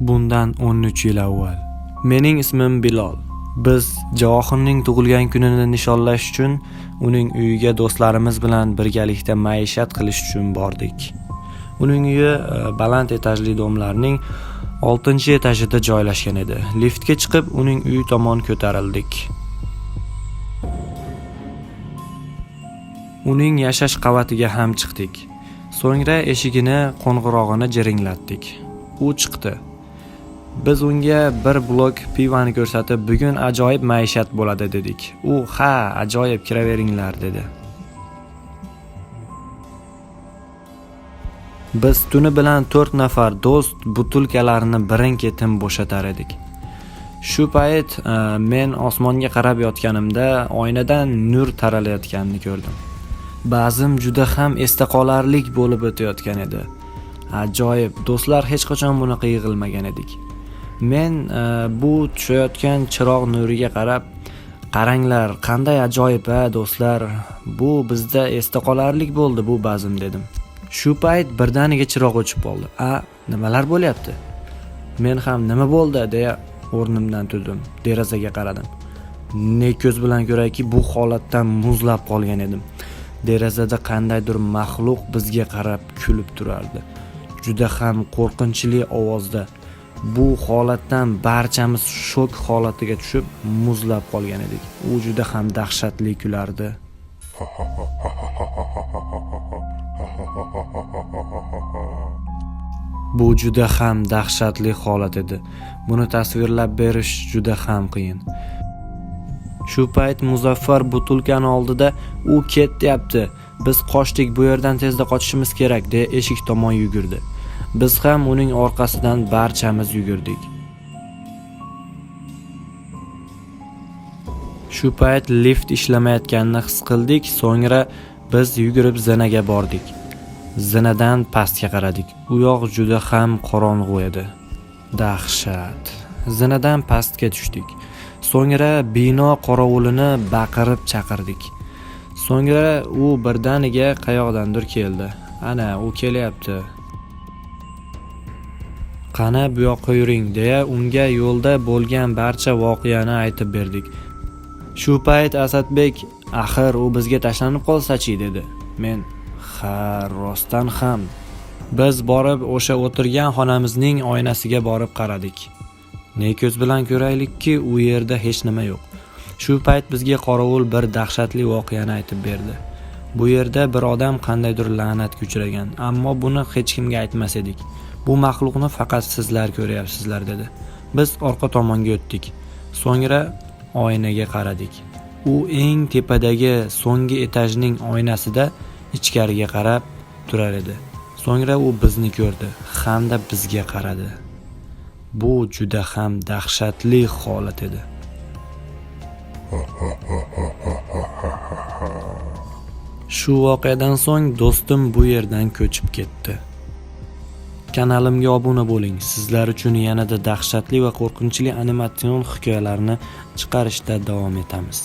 Bundan 13 yil avval. Mening ismim Bilol. Biz Javohirning tug'ilgan kunini nishonlash uchun uning uyiga do'stlarimiz bilan birgalikda maishat qilish uchun bordik. Uning uyi e, baland etajli domlarning 6-etajida joylashgan edi. Liftga chiqib uning uyi tomon ko'tarildik. Uning yashash qavatiga ham chiqdik. So'ngra eshigini qo'ng'irog'ini jiringlatdik. U chiqdi. Biz unga bir blok pivani ko'rsatib, bugun ajoyib maishat bo'ladi dedik. U ha, ajoyib kiraveringlar dedi. Biz tuni bilan 4 nafar do'st butulkalarini birin-ketin bo'shatar edik. Shu payt e, men osmonga qarab yotganimda oynadan nur taralayotganini ko'rdim. Ba'zim juda ham esda qolarlik bo'lib o'tayotgan edi. Ajoyib, do'stlar hech qachon bunaqa yig'ilmagan edik. Men e, bu tushayotgan chiroq nuriga qarab, qaranglar, qanday ajoyib a do'stlar. Bu bizda esda qolarlik bo'ldi bu bazm dedim. Shu payt birdaniga chiroq o'chib qoldi. A, nimalar bo'lyapti? Men ham nima bo'ldi deya o'rnimdan turdim, derazaga qaradim. Ne ko'z bilan ko'rayki, bu holatdan muzlab qolgan edim. Derazada qandaydir maxluq bizga qarab kulib turardi. Juda ham qo'rqinchli ovozda. Bu holatdan barchamiz shok holatiga tushib, muzlab qolgan edik. U juda ham dahshatli kulardi. Bu juda ham dahshatli holat edi. Buni tasvirlab berish juda ham qiyin. Shu payt Muzaffar butulkani oldida u ketyapti. Biz qochdik, bu yerdan tezda qochishimiz kerak deya eshik tomon yugurdi. Biz ham uning orqasidan barchamiz yugurdik. Shu payt lift ishlamayotganini his qildik, so'ngra biz yugurib zinaga bordik. Zinadan pastga qaradik. U yoq juda ham qorong'u edi. Dahshat. Zinadan pastga tushdik. So'ngra bino qorovulini baqirib chaqirdik. So'ngra u birdaniga qayoqdandir keldi. Ana, u kelyapti. Qani bu yoqqa yuring deya unga yo'lda bo'lgan barcha voqeani aytib berdik. Shu payt Asadbek, axir u bizga tashlanib qolsa-chi dedi. Men, ha, rostdan ham. Biz borib o'sha o'tirgan xonamizning oynasiga borib qaradik. Ne ko'z bilan ko'raylikki, u yerda hech nima yo'q. Shu payt bizga qorovul bir dahshatli voqeani aytib berdi. Bu yerda bir odam qandaydir la'natga uchragan, ammo buni hech kimga aytmas edik. Bu maxluqni faqat sizlar ko'ryapsizlar dedi. Biz orqa tomonga o'tdik. So'ngra oynaga qaradik. U eng tepadagi so'nggi etajning oynasida ichkariga qarab turar edi. So'ngra u bizni ko'rdi hamda bizga qaradi. Bu juda ham dahshatli holat edi. Shu voqeadan so'ng do'stim bu yerdan ko'chib ketdi. Kanalimga obuna bo'ling. Sizlar uchun yanada dahshatli va qo'rqinchli animatsion hikoyalarni chiqarishda davom etamiz.